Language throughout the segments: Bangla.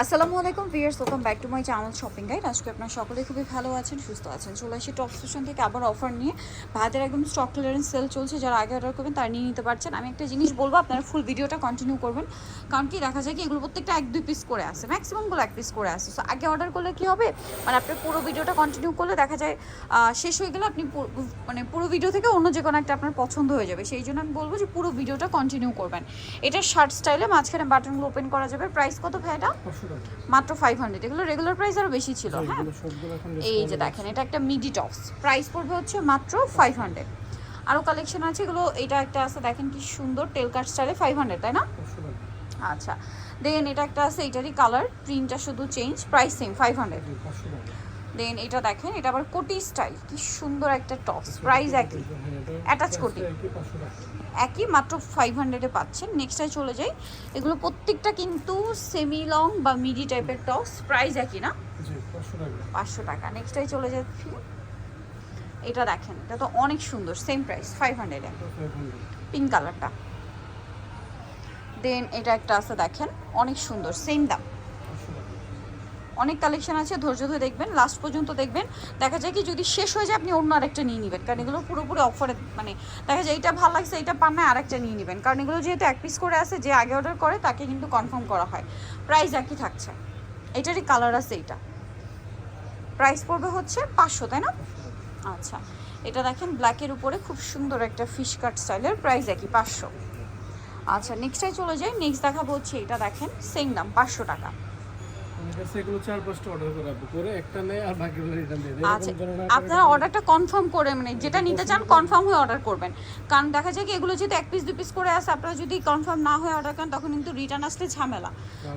আসসালামু আলাইকুম viewers welcome back to my channel shopping guide আজকে আপনার সকলে খুবই ভালো আছেন, সুস্থ আছেন। চলে আসি টপ স্টেশন থেকে আবার অফার নিয়ে। ভাইদের একদম স্টক ক্লিয়ারেন্স সেল চলছে, যারা আগে অর্ডার করবেন তারা নিয়ে নিতে পারছেন। আমি একটা জিনিস বলব, আপনারা ফুল ভিডিওটা কন্টিনিউ করবেন। কারণ কি, দেখা যায় কি, এগুলো প্রত্যেকটা এক দুই পিস করে আসে ম্যাক্সিমামগুলো এক পিস করে আসে। সো আগে অর্ডার করলে কি হবে? মানে আপনার পুরো ভিডিওটা কন্টিনিউ করলে দেখা যায় শেষ হয়ে গেলে আপনি মানে পুরো ভিডিও থেকে অন্য যে কোনো একটা আপনার পছন্দ হয়ে যাবে। সেই জন্য আমি বলব যে পুরো ভিডিওটা কন্টিনিউ করবেন। এটা শার্ট স্টাইলে মাঝখানে বাটনগুলো ওপেন করা যাবে। প্রাইস কত পাঁচশো টাকা মাত্র ফাইভ হান্ড্রেড এগুলো রেগুলার প্রাইস আরও বেশি ছিল হ্যাঁ এখন এই যে দেখেন এটা একটা মিডি টপস প্রাইস পড়বে হচ্ছে মাত্র ফাইভ হান্ড্রেড আরও কালেকশন আছে এগুলো এটা একটা আছে দেখেন কি সুন্দর টেল কাট স্টাইলে ফাইভ হান্ড্রেড তাই না? আচ্ছা। দেখেন এটা একটা আছে এটারই কালার প্রিন্টটা শুধু change price same five hundred then এটা দেখেন এটা আবার কোটি স্টাইল কি সুন্দর একটা টপস প্রাইস একই। price কোটি। একই, মাত্র ফাইভ হান্ড্রেডে পাচ্ছেন। নেক্সটে চলে যাই। এগুলো প্রত্যেকটা কিন্তু সেমি লং বা মিডি টাইপের টপস প্রাইস একই না? পাঁচশো টাকা। টাকা। চলে যাচ্ছি। এটা দেখেন এটা তো অনেক সুন্দর সেম প্রাইস ফাইভ হান্ড্রেডে পিঙ্ক কালারটা দেন এটা একটা আছে দেখেন অনেক সুন্দর সেম দাম। অনেক কালেকশন আছে, ধৈর্য ধরে দেখবেন লাস্ট পর্যন্ত দেখবেন। দেখা যায় কি, যদি শেষ হয়ে যায়, আপনি অন্য আরেকটা নিয়ে নেবেন। কারণ এগুলো পুরোপুরি অফারে মানে দেখা যায় এটা ভালো লাগছে এটা পান না, আরেকটা নিয়ে নেবেন। কারণ এগুলো যেহেতু এক পিস করে আছে, যে আগে অর্ডার করে, তাকে কিন্তু কনফার্ম করা হয়। প্রাইস একই থাকছে। এটারই কালার আছে এইটা। প্রাইস পড়বে হচ্ছে পাঁচশো, তাই না? আচ্ছা এটা দেখেন ব্ল্যাকের উপরে খুব সুন্দর একটা ফিশ কাট স্টাইলের প্রাইস একই, পাঁচশো। আচ্ছা নেক্সটে চলে যাই। নেক্সট দেখাবো হচ্ছে এটা দেখেন সেম দাম, পাঁচশো টাকা। আপনারা অর্ডারটা কনফার্ম করে মানে যেটা নিতে চান কনফার্ম হয়ে অর্ডার করবেন। কারণ দেখা যায় কি এগুলো যদি এক পিস দু পিস করে আসে আপনারা যদি কনফার্ম না হয়ে অর্ডার করেন তখন কিন্তু রিটার্ন আসলে ঝামেলা।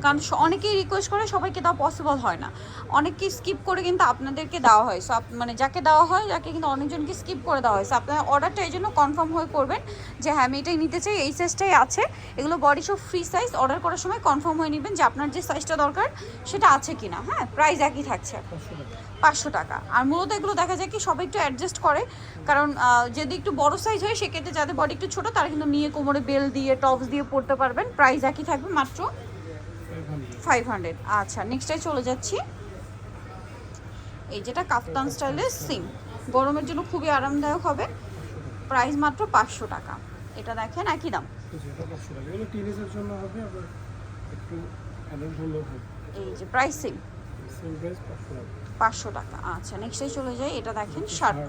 কারণ অনেকেই রিকোয়েস্ট করে সবাইকে দেওয়া পসিবল হয় না। অনেককে স্কিপ করে কিন্তু আপনাদেরকে দেওয়া হয়। সো মানে যাকে দেওয়া হয় যাকে কিন্তু অনেকজনকে স্কিপ করে দেওয়া হয়। সো আপনার অর্ডারটা এই জন্য কনফার্ম হয়ে করবেন যে হ্যাঁ আমি এটাই নিতে চাই এই সাইজটাই আছে। এগুলো বডি সব ফ্রি সাইজ অর্ডার করার সময় কনফার্ম হয়ে নেবেন যে আপনার যে সাইজটা দরকার সেটা আছে কিনা? হ্যাঁ প্রাইস একই থাকছে পাঁচশো টাকা। আর মূলত এগুলো দেখা যায় কি, সবাই একটু অ্যাডজাস্ট করে। কারণ যদি একটু বড় সাইজ হয়, সেক্ষেত্রে যাদের বডি একটু ছোট, তারা কিন্তু নিয়ে কোমরে বেল দিয়ে টপস দিয়ে পড়তে পারবেন। প্রাইস একই থাকবে মাত্র ফাইভ হান্ড্রেড আচ্ছা নেক্সটটাই চলে যাচ্ছি। এই যেটা কাফতান স্টাইলের সিম গরমের জন্য খুবই আরামদায়ক হবে। প্রাইস মাত্র পাঁচশো টাকা। এটা দেখেন, একই দাম। এটা এই যে প্রাইস পাঁচশো। টাকা আচ্ছা নেক্সটটাই চলে যাই এটা দেখেন শার্ট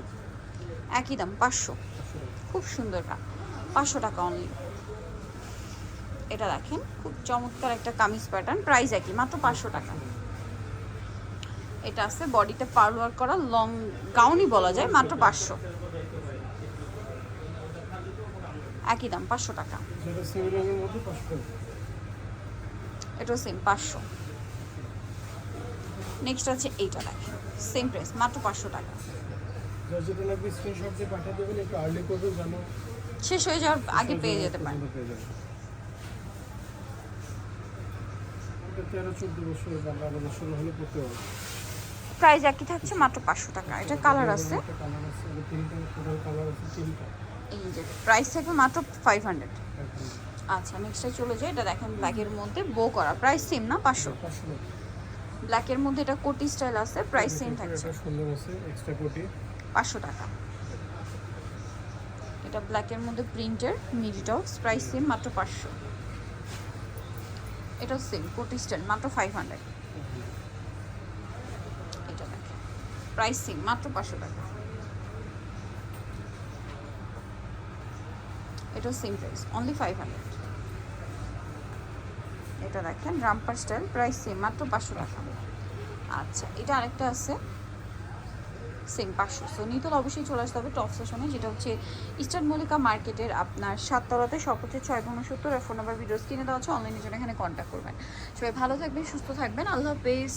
একই দাম পাঁচশো। খুব সুন্দর পাঁচশো টাকা অনলি এটা দেখেন খুব চমৎকার একটা কামিজ প্যাটার্ন প্রাইস একই মাত্র পাঁচশো টাকা। এটা আছে বডিতে পার্ল ওয়ার্ক করা লং গাউনই বলা যায় মাত্র পাঁচশো। একই দাম পাঁচশো টাকা। এটাও সেম পাঁচশো। নেক্সট আছে এইটা দেখেন সেম প্রাইস মাত্র পাঁচশো টাকা। শেষ হয়ে যাওয়ার আগে পেয়ে যেতে পারেন। প্রাইস একই থাকছে মাত্র পাঁচশো টাকা। এটা কালার আছে। এই যে প্রাইস থাকবে মাত্র ফাইভ হান্ড্রেড আচ্ছা নেক্সটে চলে যায় এটা দেখেন ব্ল্যাকের মধ্যে বো করা। প্রাইস সেম না পাঁচশো। টাকা ব্ল্যাকের মধ্যে এটা কোটি স্টাইল আছে প্রাইস সেম থাকছে। এটা সুন্দর আছে এক্সট্রা কোটি। পাঁচশো টাকা। এটা ব্ল্যাকের মধ্যে প্রিন্টের মিডিটক্স প্রাইস সেম মাত্র পাঁচশো। এটাও সেম কোটি স্টাইল মাত্র ফাইভ হান্ড্রেড এটা দেখেন প্রাইস সেম মাত্র পাঁচশো টাকা। এটাও same price only five hundred এটা দেখেন, রামপার স্টাইল, প্রাইস সেম মাত্র পাঁচশো টাকা। আচ্ছা এটা আরেকটা আছে। সেম পাঁচশো। সো নিতল অবশ্যই চলে আসতে হবে টপ সেশনে যেটা হচ্ছে ইস্টার্ন মল্লিকা মার্কেটের আপনার সাততলাতে হচ্ছে ছয় উনসত্তর আর ফোন নাম্বার ভিডিওস কিনে দেওয়া আছে অনলাইনের জন্য এখানে কন্ট্যাক্ট করবেন। সবাই ভালো থাকবেন, সুস্থ থাকবেন, আল্লাহ হাফেজ।